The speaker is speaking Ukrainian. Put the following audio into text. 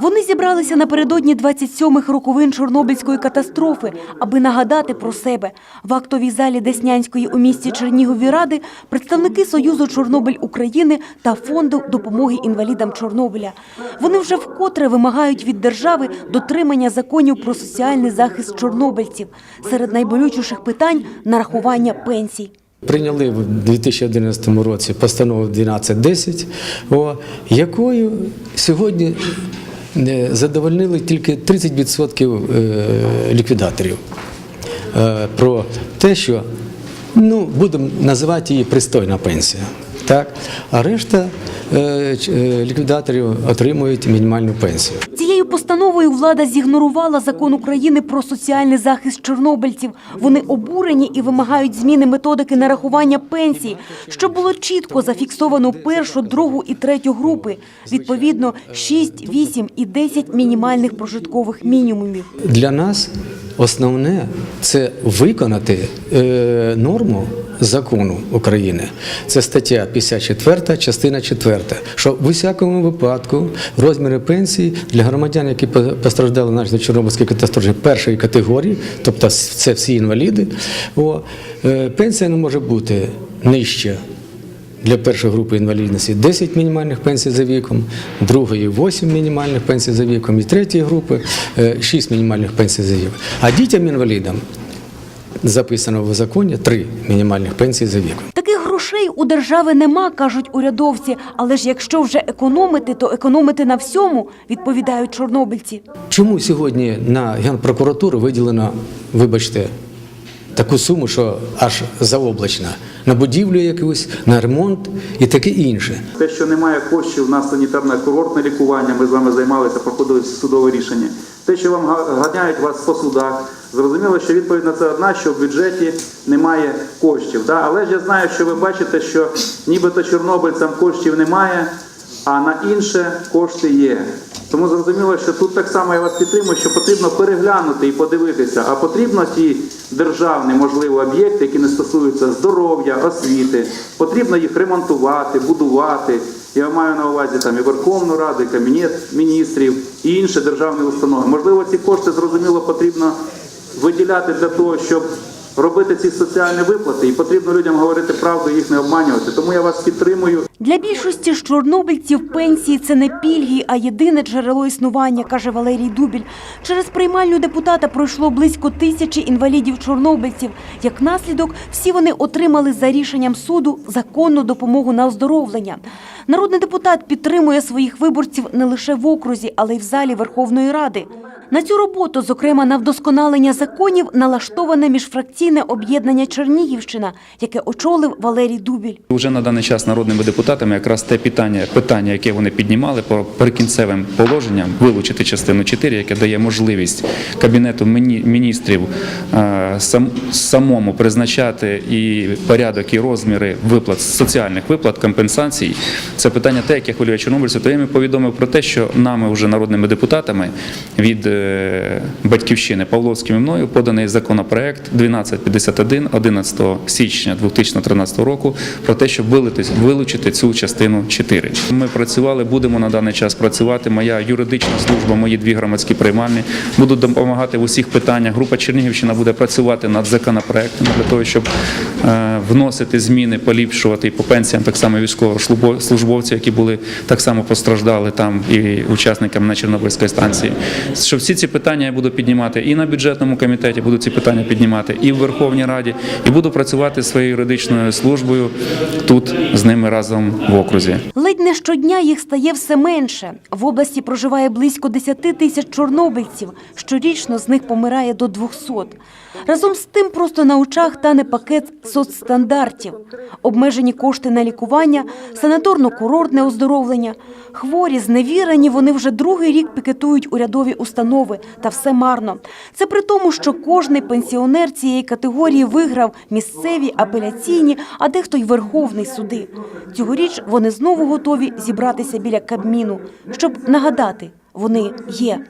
Вони зібралися напередодні 27-х роковин Чорнобильської катастрофи, аби нагадати про себе. В актовій залі Деснянської у місті Чернігові ради представники Союзу Чорнобиль України та фонду допомоги інвалідам Чорнобиля. Вони вже вкотре вимагають від держави дотримання законів про соціальний захист чорнобильців. Серед найболючіших питань нарахування пенсій. Прийняли в 2011 році постанову 1210, о, якою сьогодні задовольнили тільки 30% е, ліквідаторів е, про те, що ну, будемо називати її пристойна пенсія. Так? А решта е, е, ліквідаторів отримують мінімальну пенсію. Постановою влада зігнорувала закон України про соціальний захист чорнобильців. Вони обурені і вимагають зміни методики нарахування пенсій, що було чітко зафіксовано першу, другу і третю групи. Відповідно, 6, 8 і 10 мінімальних прожиткових мінімумів. Для нас основне це виконати е, норму закону України. Це стаття 54, частина 4, що в усякому випадку розміри пенсії для громадян, які по- постраждали внаслідок Чорнобильської катастрофи першої категорії, тобто це всі інваліди, о, е, пенсія не може бути нижче для першої групи інвалідності 10 мінімальних пенсій за віком, другої 8 мінімальних пенсій за віком, і третьої групи е, 6 мінімальних пенсій за віком. А дітям-інвалідам записано в законі 3 мінімальних пенсії за віком. Таких грошей у держави нема, кажуть урядовці. Але ж якщо вже економити, то економити на всьому, відповідають чорнобильці. Чому сьогодні на Генпрокуратуру виділено, вибачте, таку суму, що аж заоблачна, на будівлю якусь, на ремонт і таке інше. Те, що немає коштів на санітарне курортне лікування, ми з вами займалися, проходили судове рішення. Те, що вам га- ганяють вас по судах, зрозуміло, що відповідь на це одна, що в бюджеті немає коштів. Да? Але ж я знаю, що ви бачите, що нібито чорнобильцям коштів немає, а на інше кошти є. Тому зрозуміло, що тут так само я вас підтримую, що потрібно переглянути і подивитися, а потрібно ті державні, можливо, об'єкти, які не стосуються здоров'я, освіти, потрібно їх ремонтувати, будувати. Я маю на увазі там і Верховну Раду, і Кабінет міністрів, і інші державні установи. Можливо, ці кошти зрозуміло потрібно виділяти для того, щоб робити ці соціальні виплати, і потрібно людям говорити правду, їх не обманювати. Тому я вас підтримую. Для більшості ж чорнобильців пенсії це не пільги, а єдине джерело існування, каже Валерій Дубіль. Через приймальню депутата пройшло близько тисячі інвалідів-чорнобильців. Як наслідок, всі вони отримали за рішенням суду законну допомогу на оздоровлення. Народний депутат підтримує своїх виборців не лише в окрузі, але й в залі Верховної Ради. На цю роботу, зокрема на вдосконалення законів, налаштоване міжфракційне об'єднання Чернігівщина, яке очолив Валерій Дубіль. Уже на даний час народними депутатами якраз те питання, питання, яке вони піднімали по прикінцевим положенням, вилучити частину 4, яке дає можливість кабінету міні- міністрів е, сам, самому призначати і порядок, і розміри виплат соціальних виплат, компенсацій. Це питання те, яке хвилює чорнобильців. То я повідомив про те, що нами вже народними депутатами від е, батьківщини Павловським і мною поданий законопроект 1251 11 січня 2013 року про те, щоб вилучити цю частину 4. Ми працювали, будемо на даний час працювати. Моя юридична служба, мої дві громадські приймальні будуть допомагати в усіх питаннях. Група Чернігівщина буде працювати над законопроектами для того, щоб е, вносити зміни, поліпшувати і по пенсіям так само військовослужбовців, які були так само постраждали там і учасникам на Чорнобильської станції. Що всі ці питання я буду піднімати і на бюджетному комітеті, буду ці питання піднімати і в Верховній Раді, і буду працювати своєю юридичною службою тут з ними разом в окрузі. Ледь не щодня їх стає все менше. В області проживає близько 10 тисяч чорнобильців. Щорічно з них помирає до 200. Разом з тим просто на очах тане пакет соцстандартів. Обмежені кошти на лікування, санаторно-курортне оздоровлення. Хворі, зневірені, вони вже другий рік пікетують урядові установи. Та все марно. Це при тому, що кожний пенсіонер цієї категорії виграв місцеві, апеляційні, а дехто й верховний суди. Цьогоріч вони знову готові зібратися біля Кабміну, щоб нагадати, вони є.